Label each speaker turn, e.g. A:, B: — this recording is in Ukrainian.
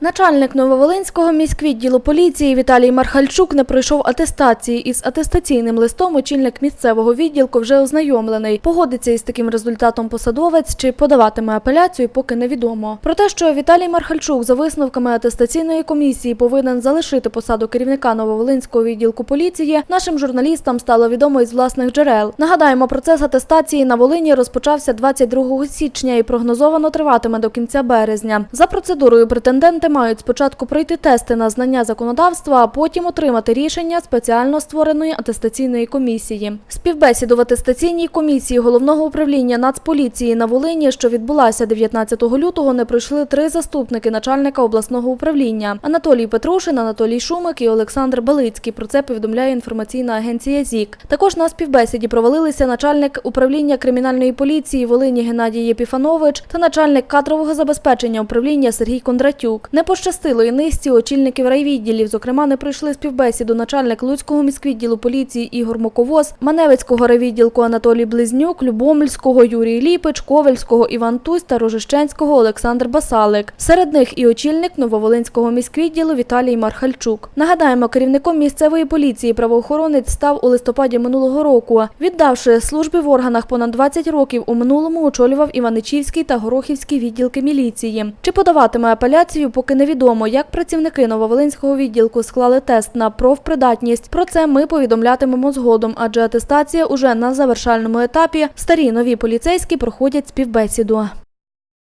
A: Начальник Нововолинського міськвідділу поліції Віталій Мархальчук не пройшов атестації. Із атестаційним листом очільник місцевого відділку вже ознайомлений. Погодиться із таким результатом посадовець чи подаватиме апеляцію, поки невідомо. Про те, що Віталій Мархальчук за висновками атестаційної комісії повинен залишити посаду керівника Нововолинського відділку поліції, нашим журналістам стало відомо із власних джерел. Нагадаємо, процес атестації на Волині розпочався 22 січня і прогнозовано триватиме до кінця березня. За процедурою претенденти мають спочатку пройти тести на знання законодавства, а потім отримати рішення спеціально створеної атестаційної комісії. Співбесіду в атестаційній комісії головного управління Нацполіції на Волині, що відбулася 19 лютого, не пройшли три заступники начальника обласного управління: Анатолій Петрушин, Анатолій Шумик і Олександр Балицький. Про це повідомляє інформаційна агенція ЗІК. Також на співбесіді провалилися начальник управління кримінальної поліції Волині Геннадій Єпіфанович та начальник кадрового забезпечення управління Сергій Кондратюк. Не пощастило і низці очільників райвідділів. Зокрема, не пройшли співбесіду начальник Луцького міськвідділу поліції Ігор Моковоз, Маневицького райвідділку Анатолій Близнюк, Любомльського Юрій Ліпич, Ковельського Іван Тусь та Рожищенського Олександр Басалик. Серед них і очільник Нововолинського міськвідділу Віталій Мархальчук. Нагадаємо, керівником місцевої поліції правоохоронець став у листопаді минулого року. Віддавши службі в органах понад 20 років, у минулому очолював Іваничівський та Горохівський відділки міліції. Чи подаватиме апеляцію, поки невідомо, як працівники Нововолинського відділку склали тест на профпридатність. Про це ми повідомлятимемо згодом, адже атестація уже на завершальному етапі. Старі нові поліцейські проходять співбесіду.